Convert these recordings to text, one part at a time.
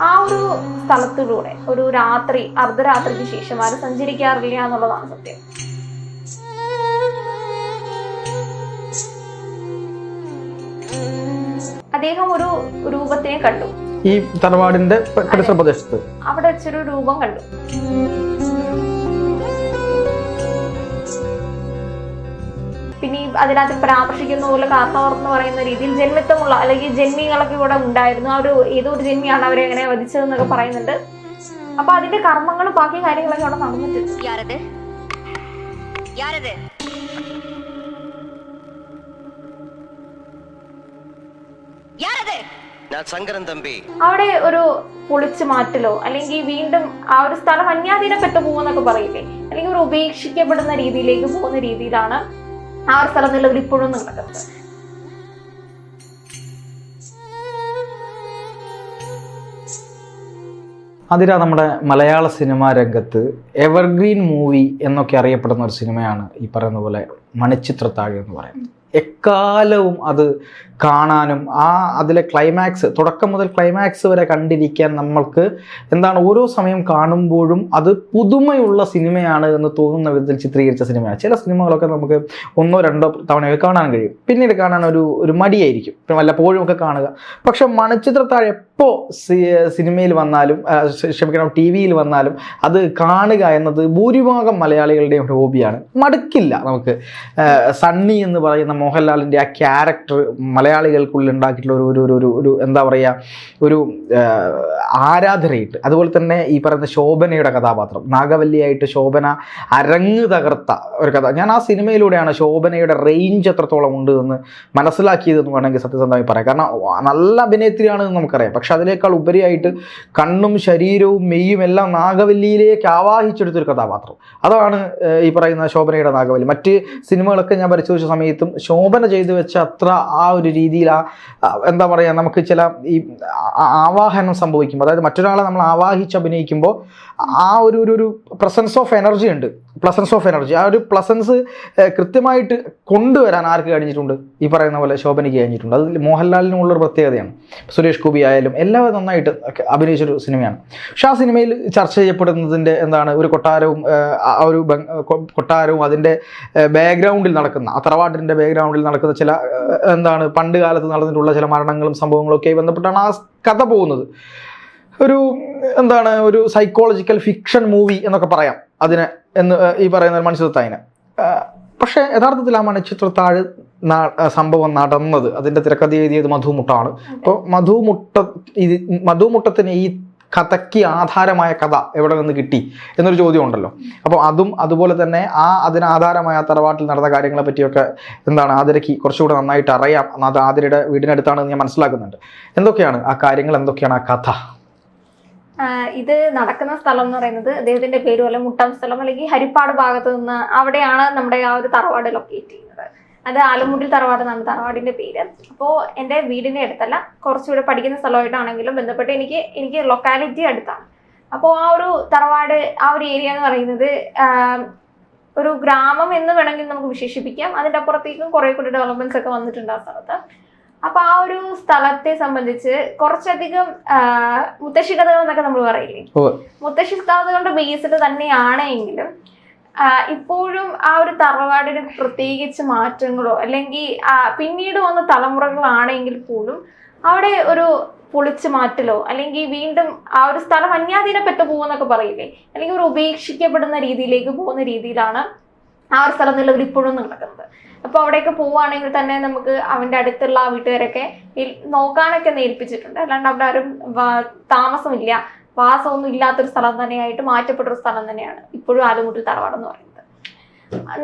ആ ഒരു സ്ഥലത്തിലൂടെ ഒരു രാത്രി അർദ്ധരാത്രിക്ക് ശേഷം ആരും സഞ്ചരിക്കാറില്ല എന്നുള്ളതാണ് സത്യം. അദ്ദേഹം ഒരു രൂപത്തിനെ കണ്ടു. ഈ തറവാടിന്റെ പരിസര പ്രദേശത്ത് അവിടെ വെച്ചൊരു രൂപം കണ്ടു. പിന്നെ ഈ അതിനകത്ത് പരാമർശിക്കുന്ന പോലെ കാർണവർ എന്ന് പറയുന്ന രീതിയിൽ ജന്മിത്തമുള്ള അല്ലെങ്കിൽ ജന്മികളൊക്കെ ഇവിടെ ഉണ്ടായിരുന്നു. ഒരു ഏതോ ഒരു ജന്മിയാണ് അവരെ എങ്ങനെ വധിച്ചതെന്നൊക്കെ പറയുന്നുണ്ട്. അപ്പൊ അതിന്റെ കർമ്മങ്ങളും ബാക്കി കാര്യങ്ങളൊക്കെ അവിടെ നടന്നിട്ടുണ്ട്. അവിടെ ഒരു പൊളിച്ചു മാറ്റലോ അല്ലെങ്കിൽ വീണ്ടും ആ ഒരു സ്ഥലം അന്യാധീനപ്പെട്ടു പോകുന്നൊക്കെ പറയില്ലേ? അല്ലെങ്കിൽ ഒരു ഉപേക്ഷിക്കപ്പെടുന്ന രീതിയിലേക്ക് പോകുന്ന രീതിയിലാണ് ആ ഒരു സ്ഥലം നിലവിൽ ഇപ്പോഴും നടക്കുന്നത് അതിര നമ്മുടെ മലയാള സിനിമാ രംഗത്ത് എവർഗ്രീൻ മൂവി എന്നൊക്കെ അറിയപ്പെടുന്ന ഒരു സിനിമയാണ് ഈ പറയുന്ന പോലെ മണിച്ചിത്രത്താഴ് എന്ന് പറയുന്നത്. എക്കാലവും അത് കാണാനും ആ അതിലെ ക്ലൈമാക്സ് തുടക്കം മുതൽ ക്ലൈമാക്സ് വരെ കണ്ടിരിക്കാൻ നമ്മൾക്ക് എന്താണ് ഓരോ സമയം കാണുമ്പോഴും അത് പുതുമയുള്ള സിനിമയാണ് എന്ന് തോന്നുന്ന വിധത്തിൽ ചിത്രീകരിച്ച സിനിമയാണ്. ചില സിനിമകളൊക്കെ നമുക്ക് ഒന്നോ രണ്ടോ തവണയൊക്കെ കാണാൻ കഴിയും. പിന്നീട് കാണാൻ ഒരു ഒരു മടിയായിരിക്കും. വല്ലപ്പോഴും ഒക്കെ കാണുക. പക്ഷെ മണിച്ചിത്രത്താഴ് എപ്പോൾ സിനിമയിൽ വന്നാലും ക്ഷമിക്കണം ടി വിയിൽ വന്നാലും അത് കാണുക എന്നത് ഭൂരിഭാഗം മലയാളികളുടെയും ഒരു ഹോബിയാണ്. മടുക്കില്ല നമുക്ക്. സണ്ണി എന്ന് പറയുന്ന മോഹൻലാലിന്റെ ആ ക്യാരക്ടർ മലയാളികൾക്കുള്ളിൽ ഉണ്ടാക്കിയിട്ടുള്ള ഒരു ഒരു ഒരു ഒരു എന്താ പറയുക ഒരു ആരാധനയിട്ട് അതുപോലെ തന്നെ ഈ പറയുന്ന ശോഭനയുടെ കഥാപാത്രം. നാഗവല്ലിയായിട്ട് ശോഭന അരങ്ങ് തകർത്ത ഒരു കഥ. ഞാൻ ആ സിനിമയിലൂടെയാണ് ശോഭനയുടെ റേഞ്ച് എത്രത്തോളം ഉണ്ട് എന്ന് മനസ്സിലാക്കിയതെന്ന് വേണമെങ്കിൽ സത്യസന്ധമായി പറയാം. കാരണം നല്ല അഭിനേത്രിയാണെന്ന് നമുക്കറിയാം. പക്ഷെ അതിനേക്കാൾ ഉപരിയായിട്ട് കണ്ണും ശരീരവും മെയ്യും എല്ലാം നാഗവല്ലിയിലേക്ക് ആവാഹിച്ചെടുത്തൊരു കഥാപാത്രം. അതാണ് ഈ പറയുന്ന ശോഭനയുടെ നാഗവല്ലി. മറ്റ് സിനിമകളൊക്കെ ഞാൻ പരിശോധിച്ച സമയത്തും ശോഭന ചെയ്തു വെച്ച അത്ര ആ ഒരു രീതിയിൽ ആ എന്താ പറയുക നമുക്ക് ചില ഈ ആവാഹനം സംഭവിക്കുമ്പോൾ അതായത് മറ്റൊരാളെ നമ്മൾ ആവാഹിച്ച് അഭിനയിക്കുമ്പോൾ ആ ഒരു ഒരു പ്രസൻസ് ഓഫ് എനർജി ഉണ്ട്. പ്ലസൻസ് ഓഫ് എനർജി ആ ഒരു പ്ലസൻസ് കൃത്യമായിട്ട് കൊണ്ടുവരാൻ ആർക്ക് കഴിഞ്ഞിട്ടുണ്ട്? ഈ പറയുന്ന പോലെ ശോഭനയ്ക്ക് കഴിഞ്ഞിട്ടുണ്ട്. അത് മോഹൻലാലിനുള്ളൊരു പ്രത്യേകതയാണ്. സുരേഷ് ഗോപി ആയാലും എല്ലാവരും നന്നായിട്ട് അഭിനയിച്ചൊരു സിനിമയാണ്. പക്ഷെ ആ സിനിമയിൽ ചർച്ച ചെയ്യപ്പെടുന്നതിന്റെ എന്താണ്? ഒരു കൊട്ടാരവും ആ ഒരു കൊട്ടാരവും അതിന്റെ ബാക്ക്ഗ്രൗണ്ടിൽ നടക്കുന്ന ആ തറവാട്ടിന്റെ ബാക്ക്ഗ്രൗണ്ടിൽ നടക്കുന്ന ചില എന്താണ് പണ്ട് കാലത്ത് നടന്നിട്ടുള്ള ചില മരണങ്ങളും സംഭവങ്ങളും ഒക്കെ ബന്ധപ്പെട്ടാണ് ആ കഥ പോകുന്നത്. ഒരു എന്താണ് ഒരു സൈക്കോളജിക്കൽ ഫിക്ഷൻ മൂവി എന്നൊക്കെ പറയാം. അതിനെ എന്ന് ഈ പറയുന്ന ഒരു മണിച്ചിത്രത്തായന പക്ഷേ യഥാർത്ഥത്തിൽ ആ മണിച്ചിത്രത്താഴ് സംഭവം നടന്നത് അതിന്റെ തിരക്കഥ എഴുതിയത് മധുമുട്ടാണ് അപ്പോൾ മധുമുട്ട ഇത് മധുമുട്ടത്തിന് ഈ കഥയ്ക്ക് ആധാരമായ കഥ എവിടെ നിന്ന് കിട്ടി എന്നൊരു ചോദ്യം ഉണ്ടല്ലോ അപ്പോൾ അതും അതുപോലെ തന്നെ ആ അതിന് ആധാരമായ ആ തറവാട്ടിൽ നടന്ന കാര്യങ്ങളെ പറ്റിയൊക്കെ എന്താണ് ആതിരയ്ക്ക് കുറച്ചുകൂടെ നന്നായിട്ട് അറിയാം. അത് ആതിരയുടെ വീടിനടുത്താണെന്ന് ഞാൻ മനസ്സിലാക്കുന്നുണ്ട്. എന്തൊക്കെയാണ് ആ കാര്യങ്ങൾ? എന്തൊക്കെയാണ് ആ കഥ? ഇത് നടക്കുന്ന സ്ഥലം എന്ന് പറയുന്നത് അദ്ദേഹത്തിന്റെ പേര് പോലെ മുട്ടം സ്ഥലം അല്ലെങ്കിൽ ഹരിപ്പാട് ഭാഗത്ത് നിന്ന് അവിടെയാണ് നമ്മുടെ ആ ഒരു തറവാട് ലൊക്കേറ്റ് ചെയ്യുന്നത്. അത് ആലമുട്ടിൽ തറവാട് എന്നാണ് തറവാടിന്റെ പേര്. അപ്പോൾ എന്റെ വീടിന്റെ അടുത്തല്ല കുറച്ചുകൂടെ പഠിക്കുന്ന സ്ഥലമായിട്ടാണെങ്കിലും ബന്ധപ്പെട്ട് എനിക്ക് എനിക്ക് ലൊക്കാലിറ്റി അടുത്താണ്. അപ്പോൾ ആ ഒരു തറവാട് ആ ഒരു ഏരിയ എന്ന് പറയുന്നത് ഒരു ഗ്രാമം എന്ന് വേണമെങ്കിൽ നമുക്ക് വിശേഷിപ്പിക്കാം. അതിന്റെ അപ്പുറത്തേക്കും കുറേ കൂടി ഡെവലപ്മെന്റ്സ് ഒക്കെ വന്നിട്ടുണ്ട് ആ സ്ഥലത്ത്. അപ്പൊ ആ ഒരു സ്ഥലത്തെ സംബന്ധിച്ച് കുറച്ചധികം മുത്തശ്ശി കഥകൾ എന്നൊക്കെ നമ്മൾ പറയില്ലേ. മുത്തശ്ശി കഥകളുടെ ബേസിൽ തന്നെയാണ് എങ്കിലും ഇപ്പോഴും ആ ഒരു തറവാടിന് പ്രത്യേകിച്ച് മാറ്റങ്ങളോ അല്ലെങ്കിൽ പിന്നീട് വന്ന തലമുറകളാണെങ്കിൽ പോലും അവിടെ ഒരു പൊളിച്ചു മാറ്റലോ അല്ലെങ്കിൽ വീണ്ടും ആ ഒരു സ്ഥലം അന്യാധീനപ്പെട്ടു പോകുന്നൊക്കെ പറയില്ലേ അല്ലെങ്കിൽ ഒരു ഉപേക്ഷിക്കപ്പെടുന്ന രീതിയിലേക്ക് പോകുന്ന രീതിയിലാണ് ആ ഒരു സ്ഥലം നിലവിൽ ഇപ്പോഴും നടക്കുന്നത്. അപ്പോൾ അവിടെയൊക്കെ പോവുകയാണെങ്കിൽ തന്നെ നമുക്ക് അവന്റെ അടുത്തുള്ള ആ വീട്ടുകാരൊക്കെ നോക്കാനൊക്കെ ഏൽപ്പിച്ചിട്ടുണ്ട്. അല്ലാണ്ട് അവിടെ ആരും താമസമില്ല. വാസമൊന്നും ഇല്ലാത്തൊരു സ്ഥലം തന്നെയായിട്ട് മാറ്റപ്പെട്ടൊരു സ്ഥലം തന്നെയാണ് ഇപ്പോഴും ആലുമുട്ടിൽ തറവാട് എന്ന് പറയുന്നത്.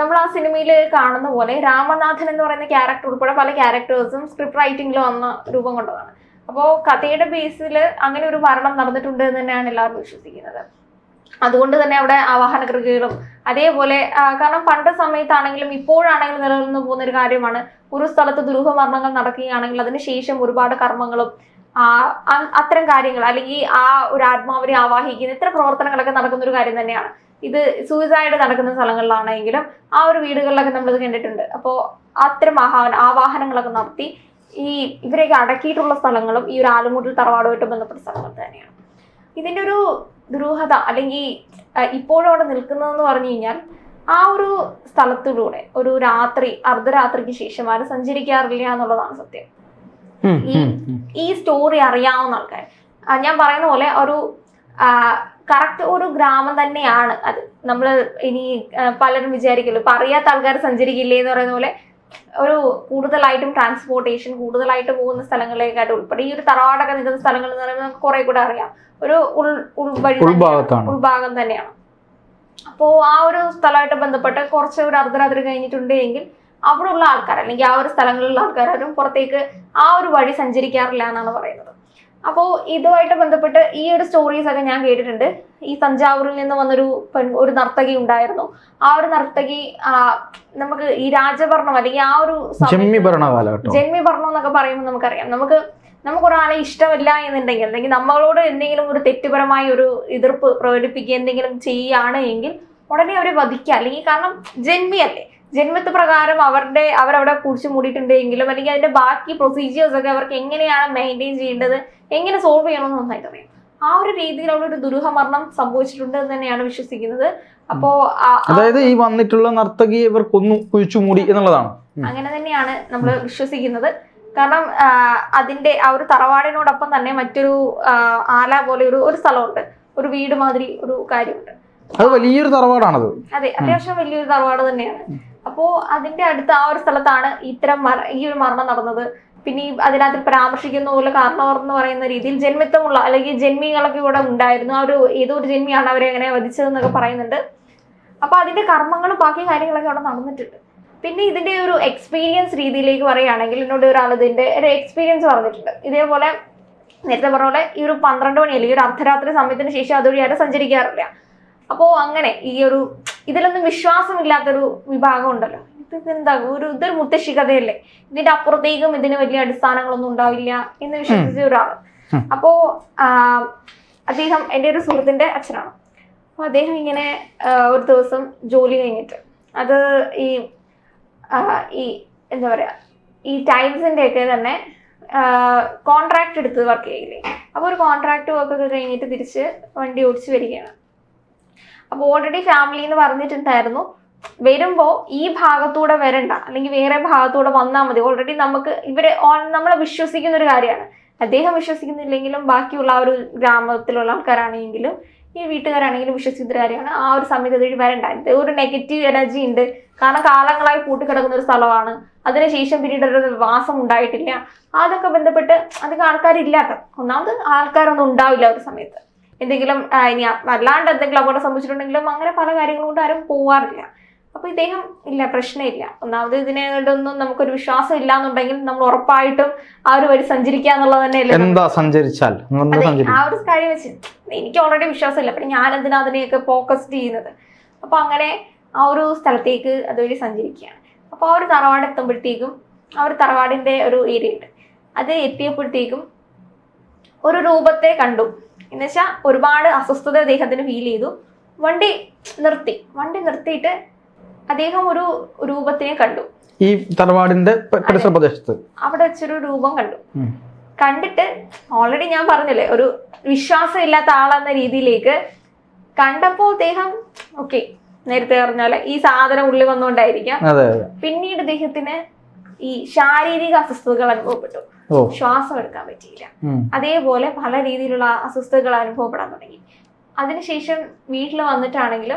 നമ്മൾ ആ സിനിമയിൽ കാണുന്ന പോലെ രാമനാഥൻ എന്ന് പറയുന്ന ക്യാരക്ടർ ഉൾപ്പെടെ പല ക്യാരക്ടേഴ്സും സ്ക്രിപ്റ്റ് റൈറ്റിംഗിൽ വന്ന രൂപം കൊണ്ടതാണ്. അപ്പോൾ കഥയുടെ ബേസിൽ അങ്ങനെ ഒരു മരണം നടന്നിട്ടുണ്ട് എന്ന് തന്നെയാണ് എല്ലാവരും വിശ്വസിക്കുന്നത്. അതുകൊണ്ട് തന്നെ അവിടെ ആവാഹന കൃതികളും അതേപോലെ കാരണം പണ്ട് സമയത്താണെങ്കിലും ഇപ്പോഴാണെങ്കിലും നിലനിന്ന് പോകുന്ന ഒരു കാര്യമാണ്. ഒരു സ്ഥലത്ത് ദുരൂഹമരണങ്ങൾ നടക്കുകയാണെങ്കിൽ അതിനുശേഷം ഒരുപാട് കർമ്മങ്ങളും അത്തരം കാര്യങ്ങൾ അല്ലെങ്കിൽ ആ ഒരു ആത്മാവിനെ ആവാഹിക്കുന്ന ഇത്തരം പ്രവർത്തനങ്ങളൊക്കെ നടക്കുന്ന ഒരു കാര്യം തന്നെയാണ്. ഇത് സൂയിസൈഡ് നടക്കുന്ന സ്ഥലങ്ങളിലാണെങ്കിലും ആ ഒരു വീടുകളിലൊക്കെ നമ്മളിത് കണ്ടിട്ടുണ്ട്. അപ്പോൾ അത്തരം ആഹാന ആവാഹനങ്ങളൊക്കെ നടത്തി ഈ ഇവരെയൊക്കെ അടക്കിയിട്ടുള്ള സ്ഥലങ്ങളും ഈ ഒരു ആലുമൂട്ടിൽ തറവാടുമായിട്ട് ബന്ധപ്പെട്ട സ്ഥലങ്ങൾ തന്നെയാണ്. ഇതിന്റെ ഒരു ദുരൂഹത അല്ലെങ്കിൽ ഇപ്പോഴും അവിടെ നിൽക്കുന്നതെന്ന് പറഞ്ഞു കഴിഞ്ഞാൽ ആ ഒരു സ്ഥലത്തിലൂടെ ഒരു രാത്രി അർദ്ധരാത്രിക്ക് ശേഷം ആരും സഞ്ചരിക്കാറില്ല എന്നുള്ളതാണ് സത്യം. ഈ സ്റ്റോറി അറിയാവുന്ന ആൾക്കാർ ഞാൻ പറയുന്ന പോലെ ഒരു കറക്റ്റ് ഒരു ഗ്രാമം തന്നെയാണ് അത്. നമ്മൾ ഇനി പലരും വിചാരിക്കല്ലോ ഇപ്പൊ അറിയാത്ത ആൾക്കാർ സഞ്ചരിക്കില്ലേ എന്ന് പറയുന്ന പോലെ ഒരു കൂടുതലായിട്ടും ട്രാൻസ്പോർട്ടേഷൻ കൂടുതലായിട്ട് പോകുന്ന സ്ഥലങ്ങളിലേക്കായിട്ട് ഉൾപ്പെടെ ഈ ഒരു തറവാടൊക്കെ നിൽക്കുന്ന സ്ഥലങ്ങൾ എന്ന് പറയുമ്പോൾ നമുക്ക് കുറെ കൂടെ അറിയാം. ഒരു ഉൾ ഉൾവഴി. ഉൾഭാഗം തന്നെയാണ്. അപ്പോ ആ ഒരു സ്ഥലമായിട്ട് ബന്ധപ്പെട്ട് കുറച്ച് ഒരു അർദ്ധരാത്രി കഴിഞ്ഞിട്ടുണ്ട് എങ്കിൽ അവിടെ ഉള്ള ആൾക്കാർ അല്ലെങ്കിൽ ആ ഒരു സ്ഥലങ്ങളിലുള്ള ആൾക്കാരും പുറത്തേക്ക് ആ ഒരു വഴി സഞ്ചരിക്കാറില്ല എന്നാണ് പറയുന്നത്. അപ്പോൾ ഇതുമായിട്ട് ബന്ധപ്പെട്ട് ഈ ഒരു സ്റ്റോറീസ് ഒക്കെ ഞാൻ കേട്ടിട്ടുണ്ട്. ഈ തഞ്ചാവൂരിൽ നിന്ന് വന്നൊരു പെൺ ഒരു നർത്തകി ഉണ്ടായിരുന്നു. ആ ഒരു നർത്തകി നമുക്ക് ഈ രാജഭരണം അല്ലെങ്കിൽ ആ ഒരു ജന്മി ഭരണം എന്നൊക്കെ പറയുമ്പോൾ നമുക്കറിയാം. നമുക്ക് നമുക്ക് ഒരാളെ ഇഷ്ടമില്ല എന്നുണ്ടെങ്കിൽ അല്ലെങ്കിൽ നമ്മളോട് എന്തെങ്കിലും ഒരു തെറ്റുപരമായ ഒരു എതിർപ്പ് പ്രകടിപ്പിക്കുക എന്തെങ്കിലും ചെയ്യുകയാണ് എങ്കിൽ ഉടനെ അവരെ വധിക്കുക. അല്ലെങ്കിൽ കാരണം ജന്മിയല്ലേ. ജന്മത്ത് പ്രകാരം അവരുടെ അവരവിടെ കുടിച്ചു മൂടിയിട്ടുണ്ടെങ്കിലും അല്ലെങ്കിൽ അതിന്റെ ബാക്കി പ്രൊസീജിയേഴ്സ് ഒക്കെ അവർക്ക് എങ്ങനെയാണ് മെയിന്റെയിൻ ചെയ്യേണ്ടത് എങ്ങനെ സോൾവ് ചെയ്യണമെന്ന് നന്നായിട്ട് അറിയാം. ആ ഒരു രീതിയിൽ അവിടെ ഒരു ദുരൂഹ മരണം സംഭവിച്ചിട്ടുണ്ട് എന്ന് തന്നെയാണ് വിശ്വസിക്കുന്നത്. അപ്പോ അതായത് ഈ വന്നിട്ടുള്ള നർത്തകിയെ ഇവർ കൊന്നു കുഴിച്ചു മൂടി എന്നുള്ളതാണ്. അങ്ങനെ തന്നെയാണ് നമ്മൾ വിശ്വസിക്കുന്നത്. കാരണം അതിന്റെ ആ ഒരു തറവാടിനോടൊപ്പം തന്നെ മറ്റൊരു ആല പോലെ ഒരു ഒരു സ്ഥലമുണ്ട്. ഒരു വീട് മാതിരി ഒരു കാര്യമുണ്ട്. അത് വലിയൊരു തറവാടാണത്. അതെ അത്യാവശ്യം വലിയൊരു തറവാട് തന്നെയാണ്. അപ്പോ അതിന്റെ അടുത്ത് ആ ഒരു സ്ഥലത്താണ് ഇത്തരം ഈ ഒരു മരണം നടന്നത്. പിന്നെ ഈ അതിനകത്ത് പരാമർശിക്കുന്ന പോലെ കാരണവർ എന്ന് പറയുന്ന രീതിയിൽ ജന്മിത്വമുള്ള അല്ലെങ്കിൽ ജന്മികളൊക്കെ ഇവിടെ ഉണ്ടായിരുന്നു. ആ ഒരു ഏതോ ഒരു ജന്മിയാണ് അവരെ എങ്ങനെ വധിച്ചതെന്നൊക്കെ പറയുന്നുണ്ട്. അപ്പൊ അതിന്റെ കർമ്മങ്ങളും ബാക്കി കാര്യങ്ങളൊക്കെ അവിടെ നടന്നിട്ടുണ്ട്. പിന്നെ ഇതിന്റെ ഒരു എക്സ്പീരിയൻസ് രീതിയിലേക്ക് പറയുകയാണെങ്കിൽ എന്നോട് ഒരാൾ ഇതിന്റെ ഒരു എക്സ്പീരിയൻസ് പറഞ്ഞിട്ടുണ്ട്. ഇതേപോലെ നേരത്തെ പറഞ്ഞ പോലെ ഈ ഒരു പന്ത്രണ്ട് മണി അല്ലെങ്കിൽ ഒരു അർദ്ധരാത്രി സമയത്തിന് ശേഷം അതുവഴി ആരും സഞ്ചരിക്കാറില്ല. അപ്പോൾ അങ്ങനെ ഈ ഒരു ഇതിലൊന്നും വിശ്വാസമില്ലാത്തൊരു വിഭാഗം ഉണ്ടല്ലോ ഇത് ഇതെന്താ? ഒരു ഇതൊരു മുത്തശ്ശി കഥയല്ലേ? ഇതിന്റെ അപ്പുറത്തേക്കും ഇതിന് വലിയ അടിസ്ഥാനങ്ങളൊന്നും ഉണ്ടാവില്ല എന്ന് വിശ്വസിച്ച ഒരാൾ. ഉം. അപ്പോ അദ്ദേഹം എന്റെ ഒരു സുഹൃത്തിന്റെ അച്ഛനാണ്. അപ്പൊ അദ്ദേഹം ഇങ്ങനെ ഒരു ദിവസം ജോലി കഴിഞ്ഞിട്ട് അത് ഈ ഈ എന്താ പറയാ ഈ ടൈംസിന്റെ ഒക്കെ തന്നെ കോൺട്രാക്ട് എടുത്ത് വർക്ക് ചെയ്യില്ലേ അപ്പോൾ ഒരു കോൺട്രാക്ട് വർക്ക് ഒക്കെ കഴിഞ്ഞിട്ട് തിരിച്ച് വണ്ടി ഓടിച്ച് വരികയാണ്. അപ്പോൾ ഓൾറെഡി ഫാമിലി എന്ന് പറഞ്ഞിട്ടുണ്ടായിരുന്നു. വരുമ്പോൾ ഈ ഭാഗത്തൂടെ വരണ്ട. അല്ലെങ്കിൽ വേറെ ഭാഗത്തൂടെ വന്നാൽ മതി. ഓൾറെഡി നമുക്ക് ഇവരെ നമ്മളെ വിശ്വസിക്കുന്ന ഒരു കാര്യമാണ്. അദ്ദേഹം വിശ്വസിക്കുന്നില്ലെങ്കിലും ബാക്കിയുള്ള ആ ഒരു ഗ്രാമത്തിലുള്ള ആൾക്കാരാണെങ്കിലും ഈ വീട്ടുകാരാണെങ്കിലും വിശ്വസിക്കുന്ന കാര്യമാണ്. ആ ഒരു സമയത്ത് അതുവഴി വരണ്ട. ഒരു നെഗറ്റീവ് എനർജി ഉണ്ട്. കാരണം കാലങ്ങളായി പൂട്ടിക്കിടക്കുന്ന ഒരു സ്ഥലമാണ്. അതിനുശേഷം പിന്നീട് ഒരു വാസം ഉണ്ടായിട്ടില്ല. അതൊക്കെ ബന്ധപ്പെട്ട് അധികം ആൾക്കാരില്ലാത്ത ഒന്നാമത് ആൾക്കാരൊന്നും ഉണ്ടാവില്ല ഒരു സമയത്ത്. എന്തെങ്കിലും ഇനി വല്ലാണ്ട് എന്തെങ്കിലും അപകടം സംഭവിച്ചിട്ടുണ്ടെങ്കിലും അങ്ങനെ പല കാര്യങ്ങളും കൊണ്ട് ആരും പോവാറില്ല. അപ്പൊ ഇദ്ദേഹം ഇല്ല പ്രശ്നമില്ല. ഒന്നാമത് ഇതിനോടൊന്നും നമുക്കൊരു വിശ്വാസം ഇല്ല എന്നുണ്ടെങ്കിൽ നമ്മൾ ഉറപ്പായിട്ടും ആ ഒരു വഴി സഞ്ചരിക്കുക എന്നുള്ളത് തന്നെയല്ലേ എന്താ സഞ്ചരിച്ചാൽ? ആ ഒരു കാര്യം വെച്ച് എനിക്ക് ഓൾറെഡി വിശ്വാസമില്ല. പിന്നെ ഞാൻ എന്തിനാ അതിനെയൊക്കെ ഫോക്കസ് ചെയ്യുന്നത്? അപ്പൊ അങ്ങനെ ആ ഒരു സ്ഥലത്തേക്ക് അതുവഴി സഞ്ചരിക്കുകയാണ്. അപ്പൊ ആ ഒരു തറവാട് എത്തുമ്പോഴത്തേക്കും ആ ഒരു തറവാടിന്റെ ഒരു ഏരിയ ഉണ്ട്. അത് എത്തിയപ്പോഴത്തേക്കും ഒരു രൂപത്തെ കണ്ടു. എന്നുവെച്ചാൽ ഒരുപാട് അസ്വസ്ഥത അദ്ദേഹത്തിന് ഫീൽ ചെയ്തു. വണ്ടി നിർത്തി. വണ്ടി നിർത്തിയിട്ട് അദ്ദേഹം ഒരു രൂപത്തിനെ കണ്ടു. ഈ തറവാടിന്റെ പരിസര പ്രദേശത്ത്. അവിടെ വെച്ചൊരു രൂപം കണ്ടു. കണ്ടിട്ട് ഓൾറെഡി ഞാൻ പറഞ്ഞില്ലേ ഒരു വിശ്വാസം ഇല്ലാത്ത ആളെന്ന രീതിയിലേക്ക് കണ്ടപ്പോൾ അദ്ദേഹം ഓക്കെ നേരത്തെ പറഞ്ഞാൽ ഈ സാധനം ഉള്ളിൽ വന്നുകൊണ്ടായിരിക്കാം പിന്നീട് അദ്ദേഹത്തിന് ഈ ശാരീരിക അസ്വസ്ഥതകൾ അനുഭവപ്പെട്ടു. ശ്വാസം എടുക്കാൻ പറ്റിയില്ല. അതേപോലെ പല രീതിയിലുള്ള അസ്വസ്ഥതകൾ അനുഭവപ്പെടാൻ തുടങ്ങി. അതിനുശേഷം വീട്ടിൽ വന്നിട്ടാണെങ്കിലും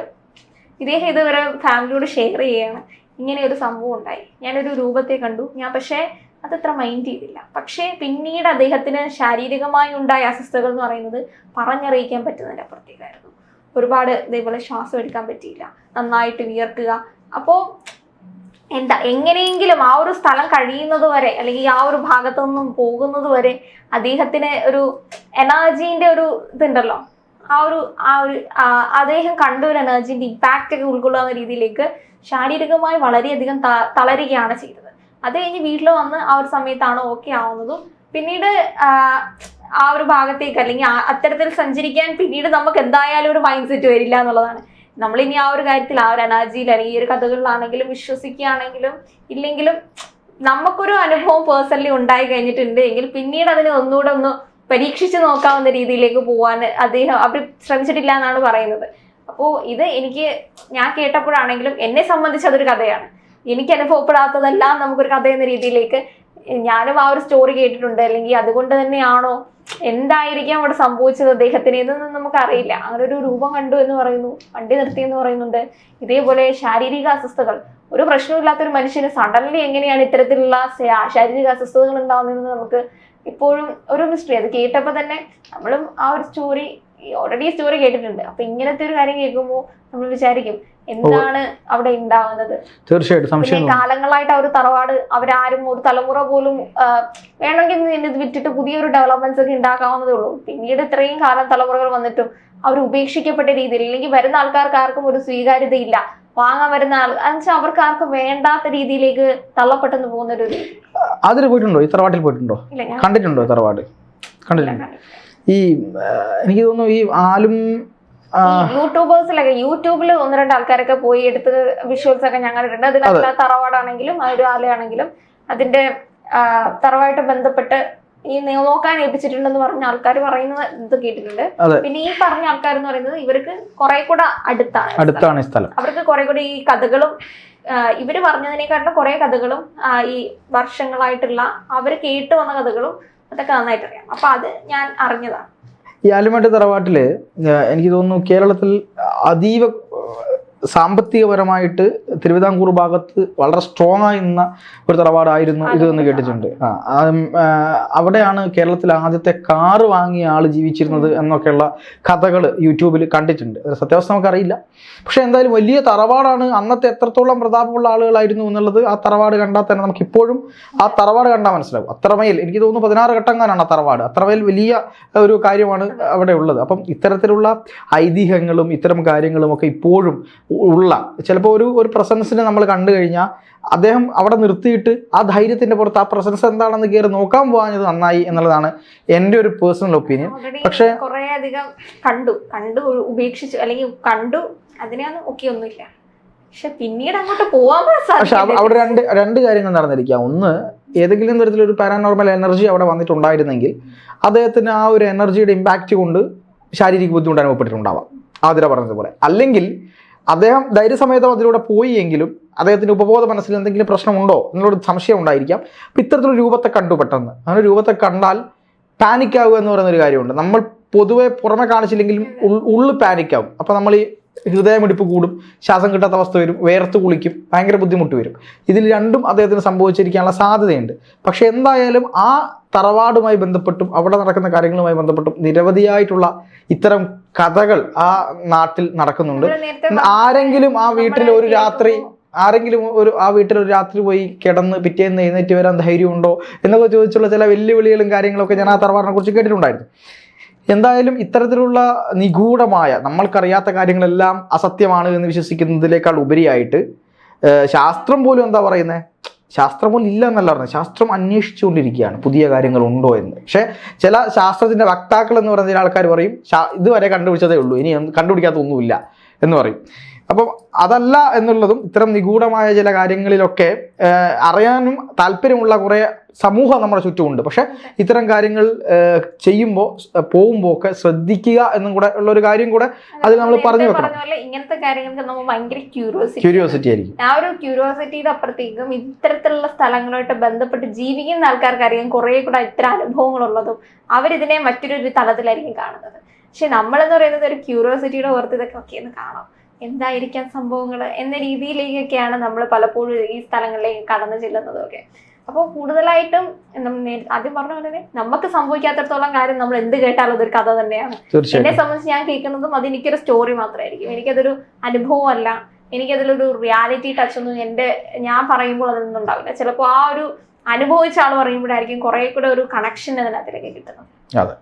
ഇദ്ദേഹം ഇതുവരെ ഫാമിലിയോട് ഷെയർ ചെയ്യാണ്. ഇങ്ങനെ ഒരു സംഭവം ഉണ്ടായി. ഞാനൊരു രൂപത്തെ കണ്ടു. ഞാൻ പക്ഷേ അതത്ര മൈൻഡ് ചെയ്തില്ല. പക്ഷേ പിന്നീട് അദ്ദേഹത്തിന് ശാരീരികമായി ഉണ്ടായ അസ്വസ്ഥതകൾ എന്ന് പറയുന്നത് പറഞ്ഞറിയിക്കാൻ പറ്റുന്നതിന്റെ അപ്പുറത്തേക്കായിരുന്നു. ഒരുപാട് ഇതേപോലെ ശ്വാസം എടുക്കാൻ പറ്റിയില്ല. നന്നായിട്ട് വിയർക്കുക. അപ്പോൾ എന്താ എങ്ങനെയെങ്കിലും ആ ഒരു സ്ഥലം കഴിയുന്നത് വരെ അല്ലെങ്കിൽ ആ ഒരു ഭാഗത്തു നിന്നും പോകുന്നത് വരെ അദ്ദേഹത്തിന് ഒരു എനർജീന്റെ ഒരു ഇതുണ്ടല്ലോ. ആ ഒരു ആ ഒരു അദ്ദേഹം കണ്ട ഒരു എനർജീന്റെ ഇമ്പാക്റ്റ് ഒക്കെ ഉൾക്കൊള്ളുന്ന രീതിയിലേക്ക് ശാരീരികമായി വളരെയധികം തളരുകയാണ് ചെയ്തത്. അത് കഴിഞ്ഞ് വീട്ടിൽ വന്ന് ആ ഒരു സമയത്താണ് ഓക്കെ ആവുന്നതും. പിന്നീട് ആ, ഒരു ഭാഗത്തേക്ക് അല്ലെങ്കിൽ അത്തരത്തിൽ സഞ്ചരിക്കാൻ പിന്നീട് നമുക്ക് എന്തായാലും ഒരു മൈൻഡ് സെറ്റ് വരില്ല എന്നുള്ളതാണ്. നമ്മളിനി ആ ഒരു കാര്യത്തിൽ ആ ഒരു എനർജിയിൽ അല്ലെങ്കിൽ ഈ ഒരു കഥകളിലാണെങ്കിലും വിശ്വസിക്കുകയാണെങ്കിലും ഇല്ലെങ്കിലും നമുക്കൊരു അനുഭവം പേഴ്സണലി ഉണ്ടായി കഴിഞ്ഞിട്ടുണ്ട്. എങ്കിൽ പിന്നീട് അതിനെ ഒന്നുകൂടെ ഒന്ന് പരീക്ഷിച്ച് നോക്കാവുന്ന രീതിയിലേക്ക് പോകാൻ അദ്ദേഹം അവർ ശ്രമിച്ചിട്ടില്ല എന്നാണ് പറയുന്നത്. അപ്പോൾ ഇത് എനിക്ക് ഞാൻ കേട്ടപ്പോഴാണെങ്കിലും എന്നെ സംബന്ധിച്ച് അതൊരു കഥയാണ്. എനിക്ക് അനുഭവപ്പെടാത്തതെല്ലാം നമുക്കൊരു കഥ എന്ന രീതിയിലേക്ക് ഞാനും ആ ഒരു സ്റ്റോറി കേട്ടിട്ടുണ്ട്. അല്ലെങ്കിൽ അതുകൊണ്ട് തന്നെയാണോ? എന്തായിരിക്കാം അവിടെ സംഭവിച്ചത് അദ്ദേഹത്തിന്? ഇതൊന്നും നമുക്കറിയില്ല. അങ്ങനെ ഒരു രൂപം കണ്ടു എന്ന് പറയുന്നു. വണ്ടി നിർത്തി എന്ന് പറയുന്നുണ്ട്. ഇതേപോലെ ശാരീരിക അസ്വസ്ഥതകൾ ഒരു പ്രശ്നമില്ലാത്ത ഒരു മനുഷ്യന് സഡൻലി എങ്ങനെയാണ് ഇത്തരത്തിലുള്ള ശാരീരിക അസ്വസ്ഥതകൾ ഉണ്ടാകുന്നതെന്ന് നമുക്ക് ഇപ്പോഴും ഒരു മിസ്റ്ററി അത് കേട്ടപ്പോൾ തന്നെ നമ്മളും ആ ഒരു സ്റ്റോറി ഓൾറെഡി സ്റ്റോറി കേട്ടിട്ടുണ്ട്. അപ്പൊ ഇങ്ങനത്തെ ഒരു കാര്യം കേൾക്കുമ്പോൾ നമ്മൾ വിചാരിക്കും എന്താണ് അവിടെ ഉണ്ടാവുന്നത് തീർച്ചയായിട്ടും സംശയം കാലങ്ങളായിട്ട് ഒരു തറവാട് അവരാരും ഒരു തലമുറ പോലും വേണമെങ്കിൽ ഇത് വിറ്റിട്ട് പുതിയൊരു ഡെവലപ്മെന്റ്സ് ഒക്കെ ഉണ്ടാക്കാവുന്നതേ ഉള്ളൂ. പിന്നീട് ഇത്രയും കാലം തലമുറകൾ വന്നിട്ടും അവർ ഉപേക്ഷിക്കപ്പെട്ട രീതിയിൽ അല്ലെങ്കിൽ വരുന്ന ആൾക്കാർക്ക് ആർക്കും ഒരു സ്വീകാര്യതയില്ല. വാങ്ങാൻ വരുന്ന ആൾ എന്നുവെച്ചാൽ അവർക്ക് ആർക്കും വേണ്ടാത്ത രീതിയിലേക്ക് തള്ളപ്പെട്ടെന്ന് പോകുന്ന ഒരു അതിൽ പോയിട്ടുണ്ടോ? ഈ തറവാട്ടിൽ പോയിട്ടുണ്ടോ? കണ്ടിട്ടുണ്ടോ തറവാട്? കണ്ടിട്ടുണ്ടോ. ഈ എനിക്ക് തോന്നുന്നു ഈ ആലും യൂട്യൂബേഴ്സിലൊക്കെ യൂട്യൂബിൽ ഒന്ന് രണ്ട് ആൾക്കാരൊക്കെ പോയി എടുത്ത് വിഷ്വൽസ് ഒക്കെ ഞാൻ കണ്ടിട്ടുണ്ട് അതിനകത്ത് തറവാടാണെങ്കിലും ആ ഒരു ആലയാണെങ്കിലും അതിന്റെ തറവായിട്ട് ബന്ധപ്പെട്ട് ഈ നോക്കാൻ ഏൽപ്പിച്ചിട്ടുണ്ടെന്ന് പറഞ്ഞ ആൾക്കാർ പറയുന്ന ഇത് കേട്ടിട്ടുണ്ട്. പിന്നെ ഈ പറഞ്ഞ ആൾക്കാർ എന്ന് പറയുന്നത് ഇവർക്ക് കുറെ കൂടെ അടുത്താണ് അടുത്താണ് സ്ഥലം. അവർക്ക് കുറെ കൂടെ ഈ കഥകളും ഇവർ പറഞ്ഞതിനെക്കാട്ടിലും കുറെ കഥകളും ഈ വർഷങ്ങളായിട്ടുള്ള അവർ കേട്ടു വന്ന കഥകളും അതൊക്കെ നന്നായിട്ട് അറിയാം അപ്പൊ അത് ഞാൻ അറിഞ്ഞതാണ്. ഈ ആലുമാട്ട് തറവാട്ടിൽ എനിക്ക് തോന്നുന്നു കേരളത്തിൽ അതീവ സാമ്പത്തികപരമായിട്ട് തിരുവിതാംകൂർ ഭാഗത്ത് വളരെ സ്ട്രോങ് ആയി നിന്ന ഒരു തറവാടായിരുന്നു ഇത് എന്ന് കേട്ടിട്ടുണ്ട്. ആ അവിടെയാണ് കേരളത്തിൽ ആദ്യത്തെ കാറ് വാങ്ങിയ ആൾ ജീവിച്ചിരുന്നത് എന്നൊക്കെയുള്ള കഥകൾ യൂട്യൂബിൽ കണ്ടിട്ടുണ്ട്. സത്യാവസ്ഥ നമുക്കറിയില്ല. പക്ഷെ എന്തായാലും വലിയ തറവാടാണ് അന്നത്തെ എത്രത്തോളം പ്രതാപമുള്ള ആളുകളായിരുന്നു എന്നുള്ളത് ആ തറവാട് കണ്ടാൽ തന്നെ നമുക്ക് ഇപ്പോഴും ആ തറവാട് കണ്ടാൽ മനസ്സിലാവും അത്രമേൽ എനിക്ക് തോന്നുന്നു പതിനാറ് ഘട്ടങ്ങാനാണ് ആ തറവാട്. അത്രമേൽ വലിയ ഒരു കാര്യമാണ് അവിടെ ഉള്ളത്. അപ്പം ഇത്തരത്തിലുള്ള ഐതിഹ്യങ്ങളും ഇത്തരം കാര്യങ്ങളും ഒക്കെ ഇപ്പോഴും ഉള്ള. ചിലപ്പോൾ ഒരു ഒരു പ്രസൻസിനെ നമ്മൾ കണ്ടു കഴിഞ്ഞാൽ അദ്ദേഹം അവിടെ നിർത്തിയിട്ട് ആ ധൈര്യത്തിന്റെ പുറത്ത് ആ പ്രസൻസ് എന്താണെന്ന് കയറി നോക്കാൻ പോകാഞ്ഞത് നന്നായി എന്നുള്ളതാണ് എന്റെ ഒരു പേഴ്സണൽ ഒപ്പീനിയൻ. പക്ഷേ- കുറേ അധികം കണ്ടു കണ്ടു ഉപേക്ഷിച്ചു അല്ലെങ്കിൽ കണ്ടു. അതിനെയൊന്നും ഒക്കെ ഒന്നുമില്ല പക്ഷെ പിന്നീട് അങ്ങോട്ട് പോവാൻ പക്ഷെ അവിടെ രണ്ട് രണ്ട് കാര്യങ്ങൾ നടന്നിരിക്കാം ഒന്ന് ഏതെങ്കിലും തരത്തിലൊരു പാരാനോർമൽ എനർജി അവിടെ വന്നിട്ടുണ്ടായിരുന്നെങ്കിൽ അദ്ദേഹത്തിന് ആ ഒരു എനർജിയുടെ ഇമ്പാക്റ്റ് കൊണ്ട് ശാരീരിക ബുദ്ധിമുട്ട് അനുഭവപ്പെട്ടിട്ടുണ്ടാവാം. ആതിര പറഞ്ഞതുപോലെ. അല്ലെങ്കിൽ അദ്ദേഹം ധൈര്യസമേതം അതിലൂടെ പോയി എങ്കിലും അദ്ദേഹത്തിന്റെ ഉപബോധ മനസ്സിൽ എന്തെങ്കിലും പ്രശ്നമുണ്ടോ എന്നുള്ളൊരു സംശയം ഉണ്ടായിരിക്കാം. അപ്പം ഇത്തരത്തിലൊരു രൂപത്തെ കണ്ടു പെട്ടെന്ന്. അങ്ങനെ രൂപത്തെ കണ്ടാൽ പാനിക്കാവുക എന്ന് പറയുന്നൊരു കാര്യമുണ്ട്. നമ്മൾ പൊതുവെ പുറമെ കാണിച്ചില്ലെങ്കിലും ഉൾ- ഉള്ളു പാനിക് ആവും. അപ്പം നമ്മൾ ഈ ഹൃദയമിടിപ്പ് കൂടും ശ്വാസം കിട്ടാത്ത അവസ്ഥ വരും വേർത്ത് കുളിക്കും ഭയങ്കര ബുദ്ധിമുട്ട് വരും. ഇതിൽ രണ്ടും അദ്ദേഹത്തിന് സംഭവിച്ചിരിക്കാനുള്ള സാധ്യതയുണ്ട്. പക്ഷേ എന്തായാലും ആ തറവാടുമായി ബന്ധപ്പെട്ടും അവിടെ നടക്കുന്ന കാര്യങ്ങളുമായി ബന്ധപ്പെട്ടും നിരവധിയായിട്ടുള്ള ഇത്തരം കഥകൾ ആ നാട്ടിൽ നടക്കുന്നുണ്ട്. ആരെങ്കിലും ആ വീട്ടിൽ ഒരു രാത്രി ആരെങ്കിലും ഒരു ആ വീട്ടിൽ ഒരു രാത്രി പോയി കിടന്ന് പിറ്റേന്ന് എഴുന്നേറ്റ് വരാൻ ധൈര്യമുണ്ടോ എന്നൊക്കെ ചോദിച്ചുള്ള ചില വെല്ലുവിളികളും കാര്യങ്ങളൊക്കെ ഞാൻ ആ തറവാടിനെ കുറിച്ച് കേട്ടിട്ടുണ്ടായിരുന്നു. എന്തായാലും ഇത്തരത്തിലുള്ള നിഗൂഢമായ നമ്മൾക്കറിയാത്ത കാര്യങ്ങളെല്ലാം അസത്യമാണ് എന്ന് വിശ്വസിക്കുന്നതിനേക്കാൾ ഉപരിയായിട്ട് ശാസ്ത്രം പോലും എന്താ പറയുന്നത് ശാസ്ത്രം പോലും ഇല്ല എന്നല്ല പറഞ്ഞത്. ശാസ്ത്രം അന്വേഷിച്ചുകൊണ്ടിരിക്കുകയാണ്. പുതിയ കാര്യങ്ങൾ ഉണ്ടോ എന്ന്. പക്ഷേ ചില ശാസ്ത്രത്തിന്റെ വക്താക്കൾ എന്ന് പറയുന്ന ആൾക്കാർ പറയും ഇതുവരെ കണ്ടുപിടിച്ചതേ ഉള്ളൂ. ഇനി കണ്ടുപിടിക്കാത്ത ഒന്നുമില്ല എന്ന് പറയും. അപ്പം അതല്ല എന്നുള്ളതും ഇത്തരം നിഗൂഢമായ ചില കാര്യങ്ങളിലൊക്കെ അറിയാനും താല്പര്യമുള്ള കുറേ സമൂഹം നമ്മുടെ ചുറ്റുമുണ്ട്. പക്ഷെ ഇത്തരം കാര്യങ്ങൾ ചെയ്യുമ്പോൾ പോകുമ്പോൾ ഒക്കെ ശ്രദ്ധിക്കുക എന്നും കൂടെ ഉള്ള ഒരു കാര്യം കൂടെ അതിൽ നമ്മൾ പറഞ്ഞു വെക്കണം. ഇങ്ങനത്തെ കാര്യങ്ങൾക്ക് നമ്മൾ ഭയങ്കര ക്യൂരിയോസിറ്റി ക്യൂരിയോസിറ്റി ആയിരിക്കും. ആ ഒരു ക്യൂരിയോസിറ്റിയുടെ അപ്പുറത്തേക്കും ഇത്തരത്തിലുള്ള സ്ഥലങ്ങളുമായിട്ട് ബന്ധപ്പെട്ട് ജീവിക്കുന്ന ആൾക്കാർക്ക് അറിയാം കുറെ കൂടെ ഇത്തരം അനുഭവങ്ങളുള്ളതും അവരിതിനെ മറ്റൊരു തലത്തിലായിരിക്കും കാണുന്നത്. പക്ഷെ നമ്മളെന്ന് പറയുന്നത് ഒരു ക്യൂരിയോസിറ്റിയുടെ ഓർത്ത് ഇതൊക്കെ ഒക്കെ ഒന്ന് കാണാം. എന്തായിരിക്കാം സംഭവങ്ങൾ എന്ന രീതിയിലേക്കൊക്കെയാണ് നമ്മൾ പലപ്പോഴും ഈ സ്ഥലങ്ങളിലേക്ക് കടന്നു ചെല്ലുന്നതൊക്കെ. അപ്പോൾ കൂടുതലായിട്ടും ആദ്യം പറഞ്ഞ പോലെ തന്നെ നമുക്ക് സംഭവിക്കാത്തടത്തോളം കാര്യം നമ്മൾ എന്ത് കേട്ടാലും അതൊരു കഥ തന്നെയാണ്. എന്നെ സംബന്ധിച്ച് ഞാൻ കേൾക്കുന്നതും അത് എനിക്കൊരു സ്റ്റോറി മാത്രമായിരിക്കും എനിക്കതൊരു അനുഭവമല്ല എനിക്കതിലൊരു റിയാലിറ്റി ടച്ച് ഒന്നും എന്റെ ഞാൻ പറയുമ്പോൾ അതൊന്നും ഉണ്ടാവില്ല ചിലപ്പോൾ ആ ഒരു അനുഭവിച്ച ആൾ പറയുമ്പോഴായിരിക്കും കുറെ കൂടെ ഒരു കണക്ഷൻ അതിനകത്തിലേക്ക് കിട്ടുന്നത്. അതെ.